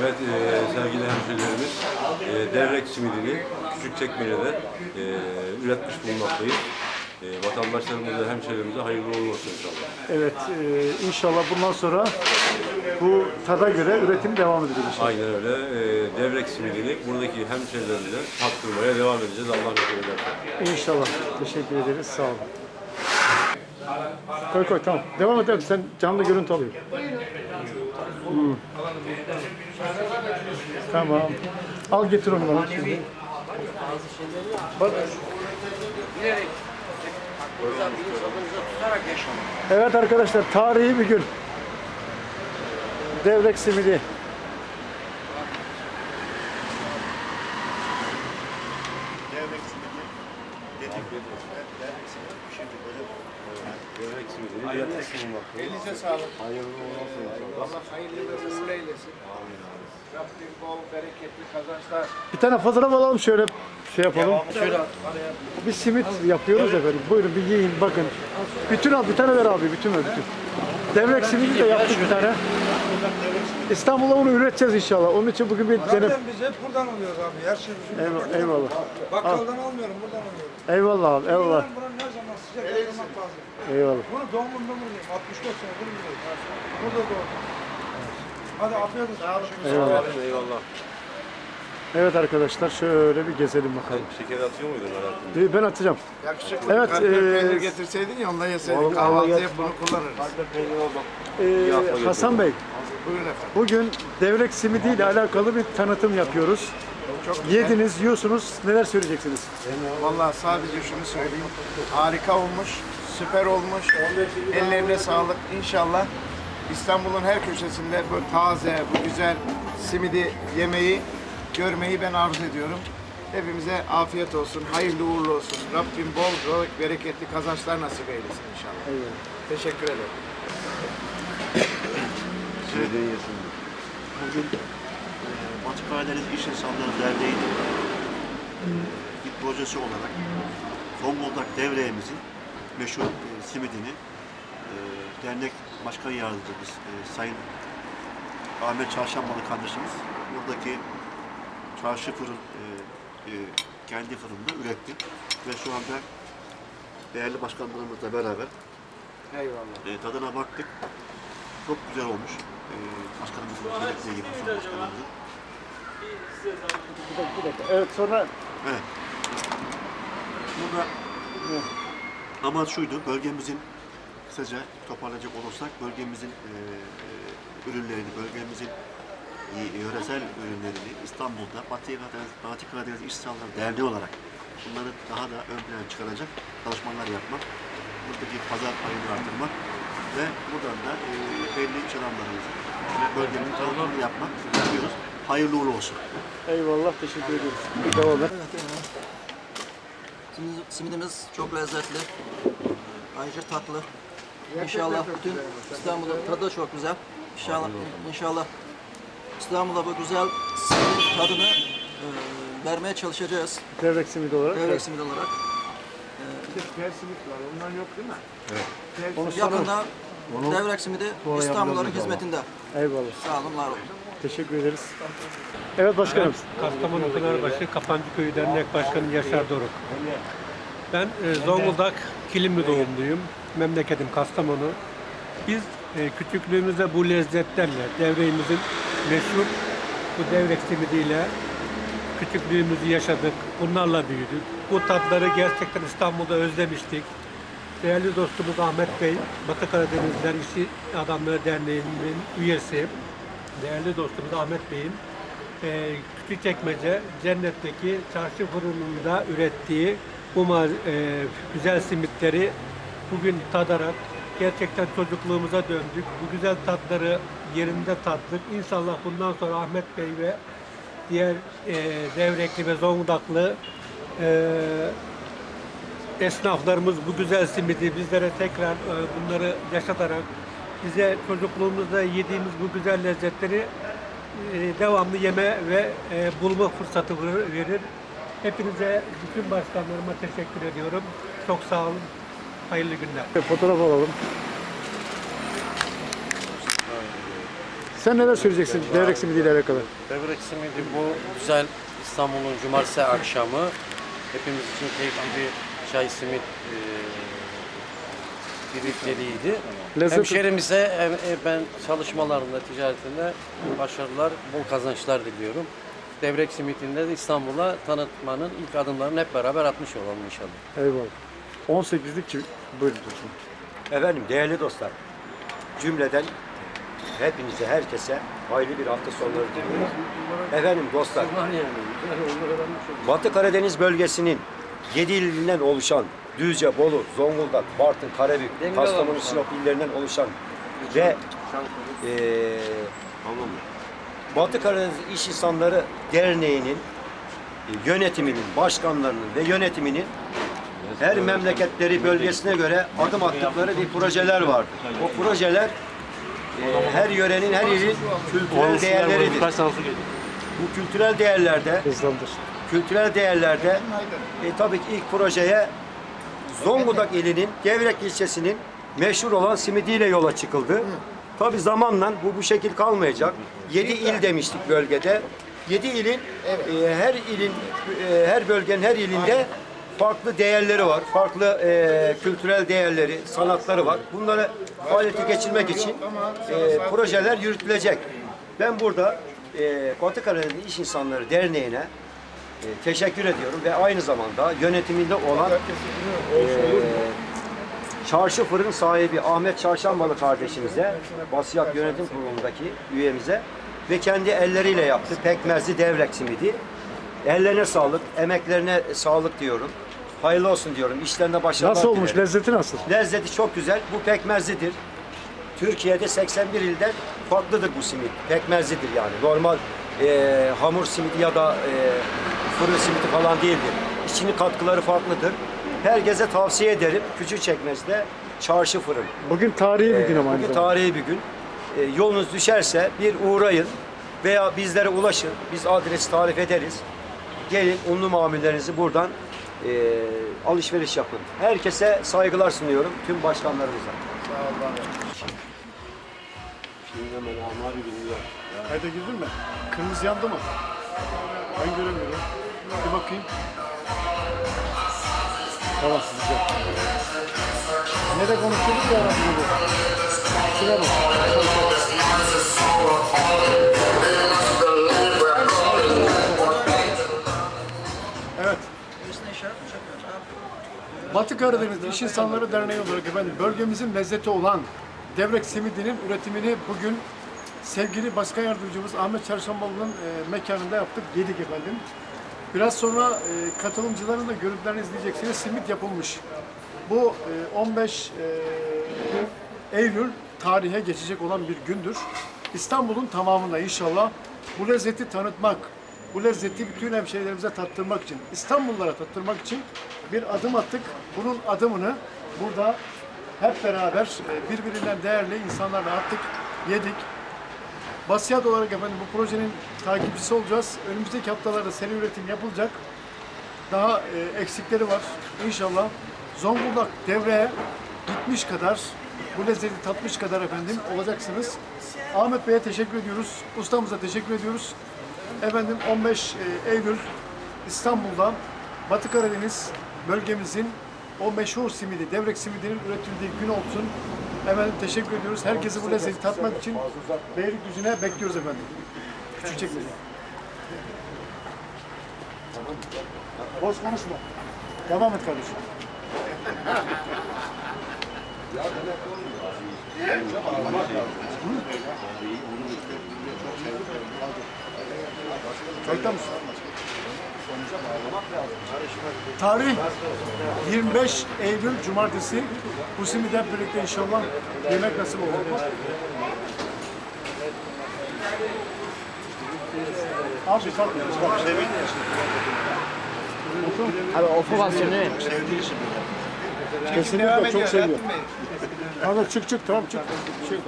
Evet e, sevgili hemşehrilerimiz e, devrek simidini Küçükçekmece'de e, üretmiş bulunmaktayız. E, vatandaşlarımıza, hemşehrilerimize hayırlı uğurlu olsun inşallah. Evet, e, inşallah bundan sonra bu tada göre üretim devam edecek inşallah. Aynen öyle. E, devrek simidini buradaki hemşehrilerimize tattırmaya devam edeceğiz. Allah ederse. İnşallah. Teşekkür ederiz. Sağ olun. Koy koy tamam. Devam edelim. Sen canlı görüntü alıyorsun. Hmm. Tamam. Al getir onu bana şimdi. Bak. Evet arkadaşlar tarihi bir gün. Devrek simidi. Devrek simidi dedik. Devrek simidi. Elinize sağlık. Hayırlı olsun. Allah hayırlı ve uğurlu eylesin. Rabbim bol bereketli kazançlar. Bir tane fotoğraf alalım şöyle şey yapalım. Şöyle araya Bir simit yapıyoruz efendim. Buyurun bir yiyin bakın. Bütün al bir tane ver abi bütün ver bütün. Devrek simidi de yaptık bir tane. İstanbul'da bunu üreteceğiz inşallah. Onun için bugün bir denep. Zaten biz hep buradan alıyoruz abi. Her şey bizim. Eyvallah. eyvallah. Bakkaldan almıyorum, buradan alıyorum. Eyvallah abi eyvallah. Buranın, buranın her zaman sıcak yaşamak lazım. Eyvallah. Bunu doğumunda buradayım. 64 senedir buradayım. Burada doğdum. Hadi afiyet olsun. Eyvallah. Eyvallah. Evet arkadaşlar şöyle bir gezelim bakalım. Şeker atıyor muydun? Ee, Ben atacağım. yakışıklı. Evet, peynir e, getirseydin ya onunla yeseydik. Kahvaltıya bunu kullanırız. Ee, Hasan Bey Buyurun efendim. bugün devrek simidi ile alakalı bir tanıtım yapıyoruz. Çok güzel. Yediniz, yiyorsunuz. Neler söyleyeceksiniz? Vallahi sadece şunu söyleyeyim. Harika olmuş. Süper olmuş. Ellerine sağlık. İnşallah İstanbul'un her köşesinde bu taze, bu güzel simidi yemeği görmeyi ben arzu ediyorum. Hepimize afiyet olsun, hayırlı uğurlu olsun. Rabbim bol bol bereketli kazançlar nasip eylesin inşallah. Teşekkür ederim. Simidini yesin. Bugün e, Batı Karadeniz İş İnsanları Derneği'nin e, bir projesi olarak Zonguldak devreğimizin meşhur e, simidini dernek başkan yardımcımız e, Sayın Ahmet Çarşambalı kardeşimiz buradaki çarşı fırın e, e, kendi fırında üretti ve şu anda değerli başkanlarımızla beraber Eyvallah. e, tadına baktık. Çok güzel olmuş. E, başkanımızın söylediği gibi başkanımızın. Evet sonra Evet. Burada amaç şuydu, bölgemizin kısaca toparlayacak olursak bölgemizin e, e, ürünlerini, bölgemizin e, yöresel ürünlerini İstanbul'da Batı Karadeniz, Batı Karadeniz İş İnsanları Derneği olarak bunları daha da ön plana çıkaracak çalışmalar yapmak, buradaki pazar payını artırmak ve buradan da e, belli ve bölgenin tanıtımını yapmak istiyoruz. Hayırlı uğurlu olsun. eyvallah teşekkür ediyoruz. Devam et. Simid- Simidimiz çok lezzetli. Ayrıca tatlı. İnşallah bütün İstanbul'un tadı da çok güzel. İnşallah, inşallah İstanbul'a bu güzel simidin tadını e, vermeye çalışacağız. Devrek simidi olarak. Devrek simit olarak. Tel simit var. Ondan yok değil mi? Onu sonra- Yakında devrek simidi İstanbul'ların hizmetinde. Eyvallah. Sağ olun, var olun. Teşekkür ederiz. Evet başkanım. Kastamonu Pınarbaşı Kapancı Köyü Dernek Başkanı Yaşar Doruk. Ben e, Zonguldak Kilimli doğumluyum. Memleketim Kastamonu. Biz e, küçüklüğümüzde bu lezzetlerle, devreğimizin meşhur bu devrek simidiyle küçüklüğümüzü yaşadık. Bunlarla büyüdük. Bu tatları gerçekten İstanbul'da özlemiştik. Değerli dostumuz Ahmet Bey, Batı Karadenizler İşi Adamları Derneği'nin üyesi. Değerli dostumuz Ahmet Bey'in e, Küçükçekmece Cennet'teki çarşı fırınında ürettiği bu e, güzel simitleri bugün tadarak gerçekten çocukluğumuza döndük. Bu güzel tatları yerinde tattık. İnşallah bundan sonra Ahmet Bey ve diğer e, Devrekli ve Zonguldaklı e, esnaflarımız bu güzel simidi bizlere tekrar e, bunları yaşatarak bize çocukluğumuzda yediğimiz bu güzel lezzetleri e, devamlı yeme ve e, bulma fırsatı ver- verir. Hepinize, bütün başkanlarıma teşekkür ediyorum. Çok sağ olun. Hayırlı günler. Fotoğraf alalım. Sen neler söyleyeceksin devrek simidiyle alakalı? Böbrek simidi bu güzel İstanbul'un cumartesi akşamı hepimiz için keyifli bir çay simit e, birlikteliğiydi. Lezzet- Hemşerimize hem- e, ben çalışmalarında, ticaretinde başarılar, bol kazançlar diliyorum. Devrek simitinde de İstanbul'a tanıtmanın ilk adımlarını hep beraber atmış olalım inşallah. Eyvallah. 18'lik çift. Buyurun Dursun. Efendim değerli dostlar, cümleden hepinize, herkese hayırlı bir hafta sonları diliyorum. Efendim dostlar, Batı Karadeniz bölgesinin 7 ilinden oluşan Düzce, Bolu, Zonguldak, Bartın, Karabük, Kastamonu, Sinop illerinden oluşan ve eee Batı Karadeniz İş İnsanları Derneği'nin e, yönetiminin, başkanlarının ve yönetiminin her memleketleri bölgesine göre adım attıkları bir projeler vardır. O projeler e, her yörenin, her ilin kültürel değerleridir. Bu kültürel değerlerde, Hızlandır. kültürel değerlerde e, tabii ki ilk projeye Zonguldak ilinin Devrek ilçesinin meşhur olan simidiyle yola çıkıldı. Tabii zamanla bu bu şekil kalmayacak. 7 il demiştik bölgede. 7 ilin e, her ilin e, her bölgenin her ilinde farklı değerleri var. Farklı e, kültürel değerleri, sanatları var. Bunları faaliyete geçirmek için e, projeler yürütülecek. Ben burada e, Batı Karadeniz İş İnsanları Derneği'ne e, teşekkür ediyorum ve aynı zamanda yönetiminde olan e, Çarşı Fırın sahibi Ahmet Çarşambalı kardeşimize, Basiyat Yönetim Kurulu'ndaki üyemize ve kendi elleriyle yaptı pekmezli devrek simidi. Ellerine sağlık, emeklerine sağlık diyorum. Hayırlı olsun diyorum. İşlerinde başarılar Nasıl olmuş? dilerim. Lezzeti nasıl? Lezzeti çok güzel. Bu pekmezlidir. Türkiye'de 81 ilden farklıdır bu simit. Pekmezlidir yani. Normal e, hamur simidi ya da e, fırın simidi falan değildir. İçinin katkıları farklıdır. Herkese tavsiye ederim. Küçükçekmece'de çarşı fırın. Bugün tarihi bir gün ama aynı Bugün zamanda. tarihi bir gün. E, yolunuz düşerse bir uğrayın veya bizlere ulaşın. Biz adresi tarif ederiz. Gelin unlu mamullerinizi buradan e, alışveriş yapın. Herkese saygılar sunuyorum. Tüm başkanlarımıza. Kayda girdin mi? Kırmızı yandı mı? Ben göremiyorum. Bir bakayım. Tamam, güzel. Ne de konuşuyorduk ya Rabbim bu. Şuraya bak. Batı Karadeniz İş İnsanları Derneği olarak efendim bölgemizin lezzeti olan devrek simidinin üretimini bugün sevgili Başkan Yardımcımız Ahmet Çarşambalı'nın e, mekanında yaptık, yedik efendim. Biraz sonra e, katılımcıların da görüntülerini izleyeceksiniz. Simit yapılmış. Bu e, 15 e, Eylül tarihe geçecek olan bir gündür. İstanbul'un tamamında inşallah bu lezzeti tanıtmak, bu lezzeti bütün hemşehrilerimize tattırmak için, İstanbullulara tattırmak için bir adım attık. Bunun adımını burada hep beraber e, birbirinden değerli insanlarla attık, yedik. Basiyat olarak efendim bu projenin takipçisi olacağız. Önümüzdeki haftalarda seri üretim yapılacak. Daha e, eksikleri var. İnşallah Zonguldak devreye gitmiş kadar, bu lezzeti tatmış kadar efendim olacaksınız. Ahmet Bey'e teşekkür ediyoruz. Ustamıza teşekkür ediyoruz. Efendim 15 e, Eylül İstanbul'da Batı Karadeniz bölgemizin o meşhur simidi, devrek simidinin üretildiği gün olsun. Efendim teşekkür ediyoruz. Herkesi bu lezzeti tatmak için Beylikdüzü'ne bekliyoruz efendim. Küçükçekmece. Boş konuşma. Devam et kardeşim. Kayıtta mısın? Tarih 25 Eylül Cumartesi. Bu simiden birlikte inşallah yemek nasip olur. Abi satmıyoruz. Bak Abi o formasyonu Kesinlikle çok seviyorum. Abi çık çık tamam çık. Çık.